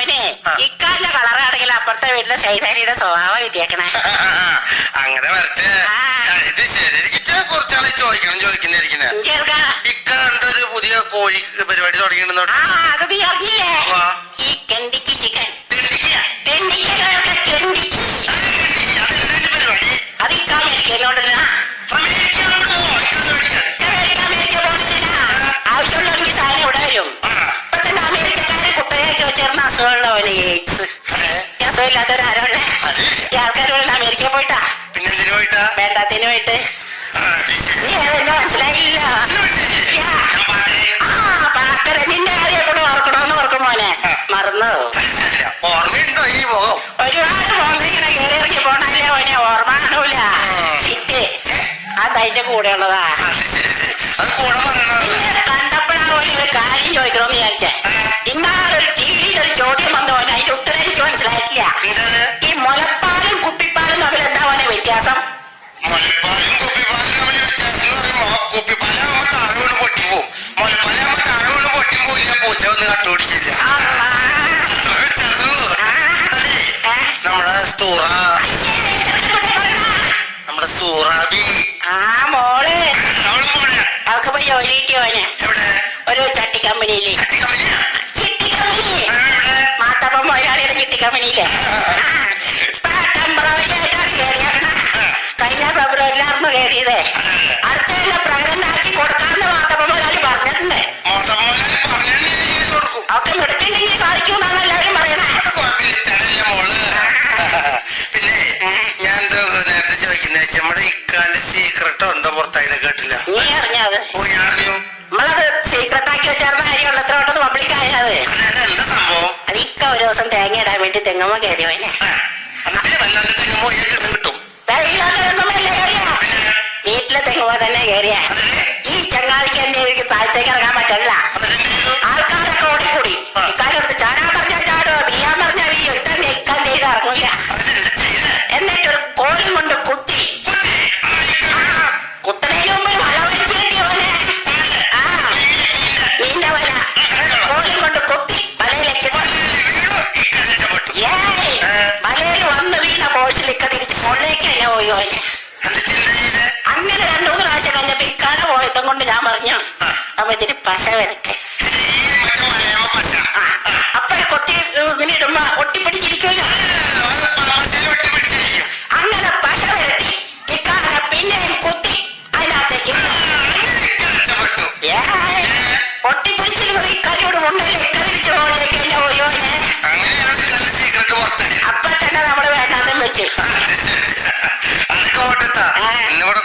അവനെ. ഇക്കാലിന്റെ കളറാണെങ്കിൽ അപ്പുറത്തെ വീട്ടിലെ സൈതാനിയുടെ സ്വഭാവം കിട്ടിയേക്കണേ. അങ്ങനെ വരട്ടെ. ഇത് ശരി. എനിക്ക് കുറച്ചാളെ ചോദിക്കണം ചോദിക്കുന്നിരിക്കുന്നത് കേൾക്കാ ഇക്ക എന്തൊരു പുതിയ കോഴി പരിപാടി തുടങ്ങിയിട്ടുണ്ടോ? അത് നീ അറിഞ്ഞില്ലേ? ഈ കണ്ടിക്ക് ചിക്കൻ. അത് ഈ ആൾക്കാർ അമേരിക്കയിൽ പോയിട്ടാ? പിന്നെന്തിനു പോയിട്ടാ? വേണ്ടാത്തിന് പോയിട്ട്. നീ മനസ്സിലായില്ല. എന്നാ യാ. ആ പാക്കര നിന്റെ കാര്യം എപ്പോഴും ഓർക്കണമെന്ന് ഓർക്കും മോനെ. മറന്നു? ഓർമ്മയുണ്ടോ ഈ മുഖം? ഒരുപാട് മോന്നിങ്ങനെ കയറി ഇറങ്ങി പോണല്ലേ മോനെ. ഓർമ്മ കാണൂല. ചിറ്റ് അതതിന്റെ കൂടെ ഉള്ളതാ. അത് എന്തത് ഈ മുലപ്പാലും കുപ്പിപ്പാലും തമ്മിൽ എന്താ മോനെ വ്യത്യാസം? മുലപ്പാലും കുപ്പിപ്പാലും തമ്മിൽ വ്യത്യാസം എന്ന് പറയുമ്പോ കുപ്പിപ്പാലാകുമ്പോ താഴെ വീണ് പൊട്ടിപ്പോവും മുലപ്പാലാകുമ്പോ താഴെ വീണ് പൊട്ടിപ്പോയില്ല പൂച്ച വന്ന് കട്ടുപിടിച്ചില്ല ആ, അത്ര വ്യത്യാസമുള്ളൂ. ആ, അതേ, ആ. നമ്മുടെ സൂറ നമ്മുടെ സൂറാബി. ആ മോൾ. അവൾക്ക് പോയി ജോലി കിട്ടിയോ ഒരു ചട്ടി കമ്പനിയിൽ. ചട്ടി കമ്പനിയാ? ആയിട്ടാണ് കയറിയാക്കണ കഴിഞ്ഞ ഫെബ്രുവരിയിലായിരുന്നു കയറിയത്. അടുത്ത പ്രകടനം ആക്കി കൊടുക്കാന്ന് മാത്തപ്പൻ മുതലാളി പറഞ്ഞിട്ടുണ്ട്. കൊടുക്കും. അവർക്ക് മിടുക്കുണ്ടെങ്കിൽ സാധിക്കുമെന്നാണ് എല്ലാവരും പറയണേ പിന്നെ ഞാൻ എന്തോ നേരത്തെ ചോദിക്കുന്നത് നമ്മുടെ ഇക്കാന്റെ സീക്രട്ടോ എന്തോ പുറത്തായിട്ട് കേട്ടില്ല. നീ അറിഞ്ഞത് ഓ ഞാൻ അറിഞ്ഞു. നമ്മളത് സീക്രട്ടാക്കി വെച്ചാർന്ന കാര്യമുള്ള എത്ര വട്ടം പബ്ലിക് ആയത് എന്താ സംഭവം? ഇക്ക ഒരു ദിവസം തേങ്ങ ഇടാൻ വേണ്ടി തെങ്ങമ്മ കയറിയോനെ കിട്ടും. പിന്നെ? വീട്ടിലെ തെങ്ങമ്മ തന്നെ കയറിയ. ഈ ചങ്ങാതിക്ക് എന്നെ എനിക്ക് താഴത്തേക്ക് ഇറങ്ങാൻ പറ്റില്ല ആൾക്കാരൊക്കെ ഓടിക്കൂടി. ആ. ഇക്കാരെടുത്ത് ചാടാൻ പോയി ചെയ്തേ? അങ്ങനെ രണ്ടു മൂന്ന് പ്രാവശ്യം കഴിഞ്ഞപ്പോ ഇക്കാലം പോയതും കൊണ്ട് ഞാൻ പറഞ്ഞു. അപ്പൊ ഇതിന് പശ വരട്ടെ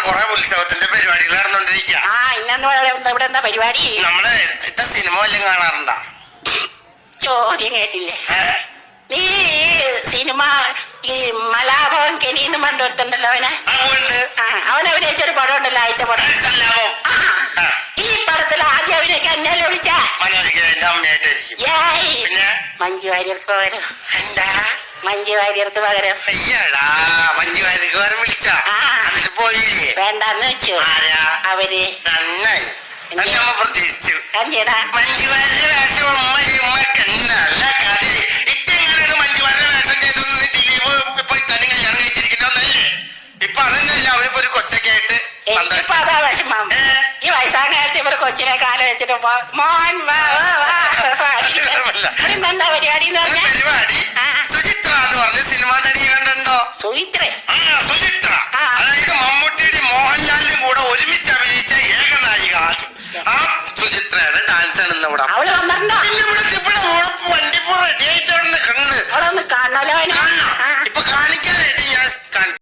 ഉത്സവത്തിന്റെ പരിപാടികൾ നടന്നുകൊണ്ടിരിക്കുക ആ ഇന്നു ഇവിടെ എന്താ പരിപാടി? നമ്മൾ ഇത്ത സിനിമ വല്ലതും കാണാറുണ്ടോ? ചോദ്യം കേട്ടില്ലേ? നീ സിനിമ ഈ മലാഭവൻ കെനിന്ന് പണ്ടൊരുത്തുണ്ടല്ലോ അവനെ. അവൻ അഭിനയിച്ചൊരു പടം ഉണ്ടല്ലോ ആഴ്ച പടം സല്ലാപം ആ, ആ. ഈ പടത്തിൽ ആദ്യം അഭിനയിക്കാൻ എന്നെ വിളിച്ച മനോജിക്ക് എന്റെ അമ്മയായിട്ടായിരിക്കും പിന്നെ? മഞ്ജു വാര്യർക്ക് പകരം. എന്താ? മഞ്ജു വാര്യർക്ക് പകരം. അയ്യടാ മഞ്ജു വാര്യക്കാരൻ വിളിച്ച? ആ. അതിന് പോയില്ലേ? വേണ്ടാന്ന് വെച്ചു. ആരാ? അവർ. നന്നായി. നമ്മ പ്രതീക്ഷിച്ചു. മഞ്ജു വാര്യന്റെ വേഷം ഉമ്മ ഉമ്മക്ക് നല്ല കഥ ഇറ്റെങ്ങനെയാണ് മഞ്ജു വേഷം ചെയ്തു ദിലീപ് ഇപ്പൊ ഇത്താനും കല്യാണം കഴിച്ചിരിക്കുന്നല്ലേ ഇപ്പൊ അതന്നെയല്ല അവനിപ്പോ ഒരു കൊച്ചൊക്കെ ആയിട്ട് എനിക്കിപ്പോ അതാ വിഷമം ഈ വയസ്സാം കാലത്ത് ഇവർ കൊച്ചിനെ കാല വെച്ചിട്ട് മോൻ എന്താ പരിപാടി എന്ന് പറഞ്ഞാൽ പരിപാടി. സുചിത്ര എന്ന് പറഞ്ഞ സിനിമാ നടി കണ്ടുണ്ടോ സുചിത്ര. ആ സുചിത്ര. അതായത് മമ്മൂട്ടിയുടെ മോഹൻലാലിനും കൂടെ ഒരുമിച്ച് അഭിനയിച്ച ഏകനായിക ആ സുചിത്രയാണ് ഡാൻസ് ആണ് ഇന്ന് ഇവിടെ അവൾ വന്നിട്ടുണ്ടോ? ഇവിടെ ഇവിടെ വണ്ടിപ്പോ റെഡി ആയിട്ടവിടെ കണ്ട് അവളൊന്ന് കാണാലോ